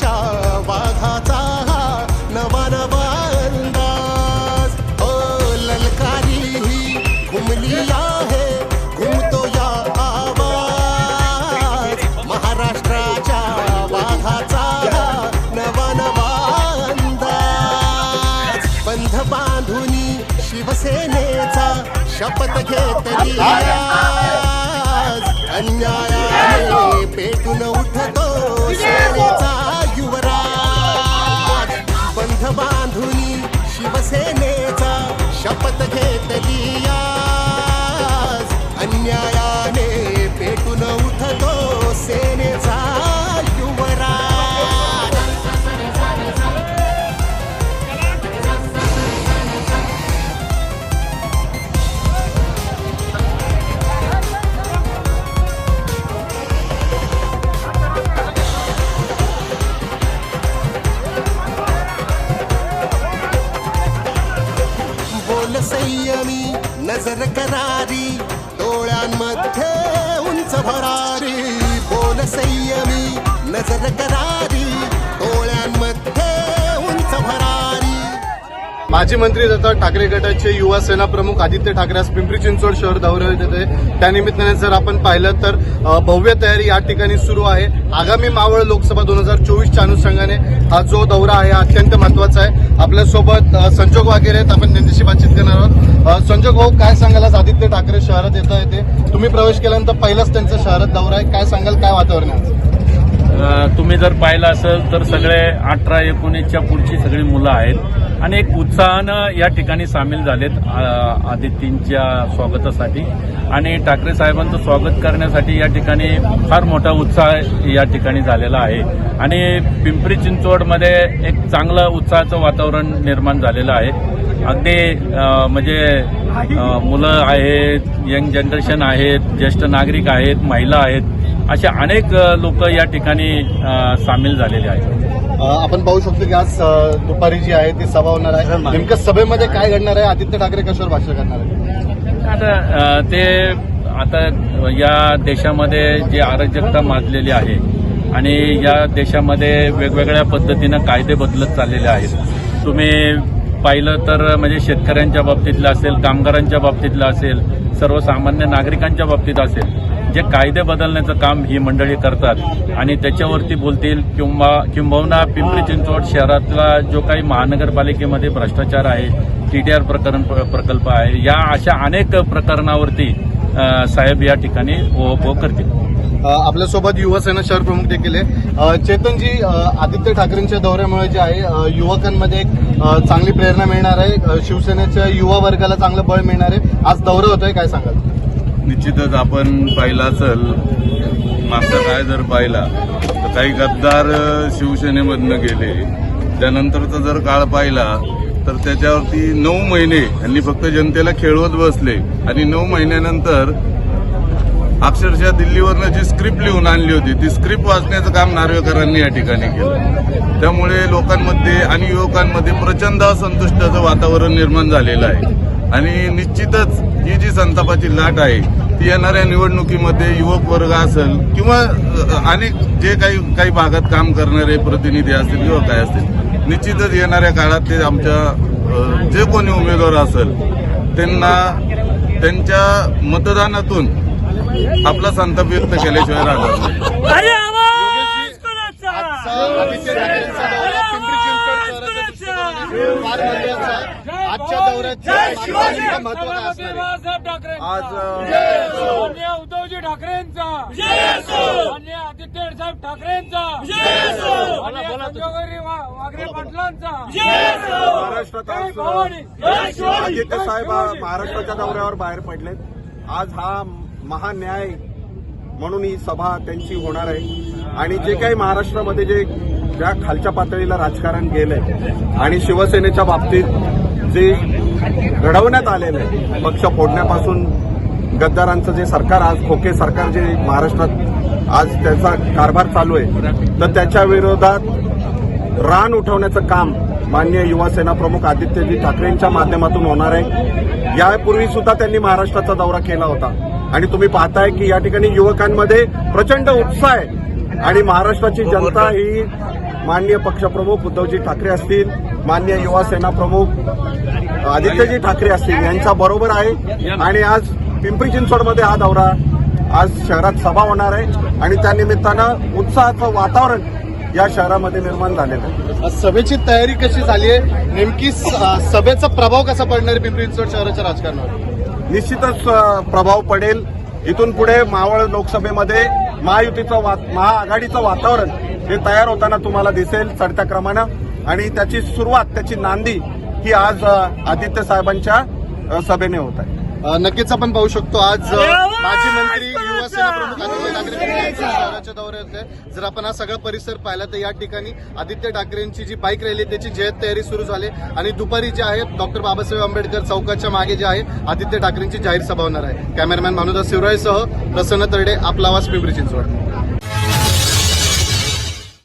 वाघाच्या वाघाचा नवा नवा ओ ललकारी ही घुमली आहे घुमतो महाराष्ट्राच्या वाघाचा नवा नवा शिवसेनेचा शपथ घेतली अन्यायाने पेटून उठतो सेनेचा बांधुनी शिवसेनेचा नजर करारी डोळ्यांमध्ये उंच भरारी. बोल संयमी नजर करारी. माजी मंत्री दत्ता ठाकरे गटाचे युवा सेना प्रमुख आदित्य ठाकरे आज पिंपरी चिंचवड शहर दौऱ्यावर येते त्यानिमित्ताने जर आपण पाहिलं तर भव्य तयारी या ठिकाणी सुरू आहे. आगामी मावळ लोकसभा दोन हजार चोवीसच्या अनुषंगाने हा जो दौरा आहे हा अत्यंत महत्त्वाचा आहे. आपल्यासोबत संजोग वगैरे आहेत. आपण त्यांच्याशी बातचीत करणार आहोत. संजोग भाऊ काय सांगाल? आज आदित्य ठाकरे शहरात येत येते. तुम्ही प्रवेश केल्यानंतर पहिलाच त्यांचा शहरात दौरा आहे. काय सांगाल? काय वातावरण आहे तुम्ही जर पाहिलं असेल तर सगळे अठरा एकोणीसच्या पुढची सगळी मुलं आहेत. आणि एक उत्साहानं या ठिकाणी सामील झालेत आदित्यींच्या स्वागतासाठी. आणि ठाकरे साहेबांचं स्वागत करण्यासाठी या ठिकाणी फार मोठा उत्साह या ठिकाणी झालेला आहे. आणि पिंपरी चिंचवडमध्ये एक चांगलं उत्साहाचं वातावरण निर्माण झालेलं आहे. अगदी म्हणजे मुलं आहेत यंग जनरेशन आहेत ज्येष्ठ नागरिक आहेत महिला आहेत. असे अनेक लोक या ठिकाणी सामील झालेले आहेत. आपण पाहू शकतो की आज दुपारी जी आहे ती सभा होणार आहे. नेमकं सभेमध्ये काय घडणार आहे? आदित्य ठाकरे कशावर भाषण करणार आहे? आता ते आता या देशामध्ये जी अराजकता माजलेली आहे आणि या देशामध्ये वेगवेगळ्या पद्धतीनं कायदे बदलत चाललेले आहेत. तुम्ही पाहिलं तर म्हणजे शेतकऱ्यांच्या बाबतीतलं असेल कामगारांच्या बाबतीतलं असेल सर्वसामान्य नागरिकांच्या बाबतीत असेल जे कायदे बदलण्याचं काम ही मंडळी करतात आणि त्याच्यावरती बोलतील किंवा किंबहुना पिंपरी चिंचवड शहरातला जो काही महानगरपालिकेमध्ये भ्रष्टाचार आहे टीडीआर प्रकरण प्रकल्प आहे या अशा अनेक प्रकरणावरती साहेब या ठिकाणी ओहोपो करतील. आपल्यासोबत युवासेना शहर प्रमुख देखील आहे. चेतनजी आदित्य ठाकरेंच्या दौऱ्यामुळे जे आहे युवकांमध्ये एक चांगली प्रेरणा मिळणार आहे. शिवसेनेच्या युवा वर्गाला चांगलं बळ मिळणार आहे. आज दौरा होतोय काय सांगाल? निश्चितच आपण पाहिला असेल मागचा काय जर पाहिला तर काही गद्दार शिवसेनेमधनं गेले. त्यानंतरचा जर काळ पाहिला तर त्याच्यावरती नऊ महिने यांनी फक्त जनतेला खेळवत बसले. आणि नऊ महिन्यानंतर अक्षरशः दिल्लीवरनं जी स्क्रिप्ट लिहून आणली होती ती स्क्रिप्ट वाचण्याचं काम नार्वेकरांनी या ठिकाणी केलं. त्यामुळे लोकांमध्ये आणि युवकांमध्ये प्रचंड असंतुष्टाचं वातावरण निर्माण झालेलं आहे. आणि निश्चितच ही जी संतापाची लाट आहे ती येणाऱ्या निवडणुकीमध्ये युवक वर्ग असेल किंवा अनेक जे काही काही भागात काम करणारे प्रतिनिधी असतील किंवा काय असतील निश्चितच येणाऱ्या काळात ते आमच्या जे कोणी उमेदवार असेल त्यांना त्यांच्या मतदानातून आपला संताप व्यक्त केल्याशिवाय राहणार नाही आजचा आदित्य ठाकरेंचा दौरा पिंपरी चिंचवड शहराच्या महत्त्वाचा आहे. आजच्या दौऱ्याचं मागचं महत्त्व काय असणार मान्य उद्धवजी ठाकरेंचा मान्य आदित्य साहेब ठाकरेंचा संजोगरी वा- वागरे पाटलांचा. महाराष्ट्रात. आदित्य साहेब. महाराष्ट्राच्या दौऱ्यावर बाहेर पडलेत. आज हा महान्याय म्हणून ही सभा त्यांची होणार आहे. आणि जे काही महाराष्ट्रामध्ये जे ज्या खालच्या पातळीला राजकारण गेलंय. आणि शिवसेनेच्या बाबतीत जे घडवण्यात आलेलं आहे पक्ष फोडण्यापासून गद्दारांचं जे सरकार आज खोके सरकार जे महाराष्ट्रात आज त्याचा कारभार चालू आहे तर त्याच्या विरोधात रान उठवण्याचं काम मान्य युवा सेना प्रमुख आदित्यजी ठाकरेंच्या माध्यमातून होणार आहे. यापूर्वी सुद्धा त्यांनी महाराष्ट्राचा दौरा केला होता. आणि तुम्ही पाहताय की या ठिकाणी युवकांमध्ये प्रचंड उत्साह आहे. आणि महाराष्ट्राची जनता ही माननीय पक्षप्रमुख उद्धवजी ठाकरे असतील मान्य युवा सेना प्रमुख आदित्यजी ठाकरे असतील यांच्या बरोबर आहे. आणि आज पिंपरी चिंचवडमध्ये हा दौरा आज शहरात सभा होणार आहे. आणि त्या निमित्तानं उत्साहाचं वातावरण या शहरामध्ये निर्माण झालेलं आहे. सभेची तयारी कशी झाली आहे? नेमकी सभेचा प्रभाव कसा पडणार आहे पिंपरी चिंचवड शहराच्या राजकारणावर? निश्चितच प्रभाव पडेल. इथून पुढे मावळ लोकसभेमध्ये महायुतीचं वा महाआघाडीचं वातावरण हे तयार होताना तुम्हाला दिसेल चढत्या क्रमानं. आणि त्याची सुरुवात त्याची नांदी ही आज आदित्य साहेबांच्या सभेने होत आहे. नक्कीच आपण पाहू शकतो आज माजी मंत्री युवा सेना प्रमुख आदित्य ठाकरे शहराच्या दौऱ्यात होते. जर आपण हा सगळा परिसर पाहिला तर या ठिकाणी आदित्य ठाकरेंची जी बाईक रॅली त्याची जय्यत तयारी सुरू झाली आणि दुपारी जे आहे डॉक्टर बाबासाहेब आंबेडकर चौकाच्या मागे जे आहे आदित्य ठाकरेंची जाहीर सभा होणार आहे. कॅमेरामॅन मानुदास शिवरायसह प्रसन्न तरडे आपला आवाज पिंपरी चिंचवड.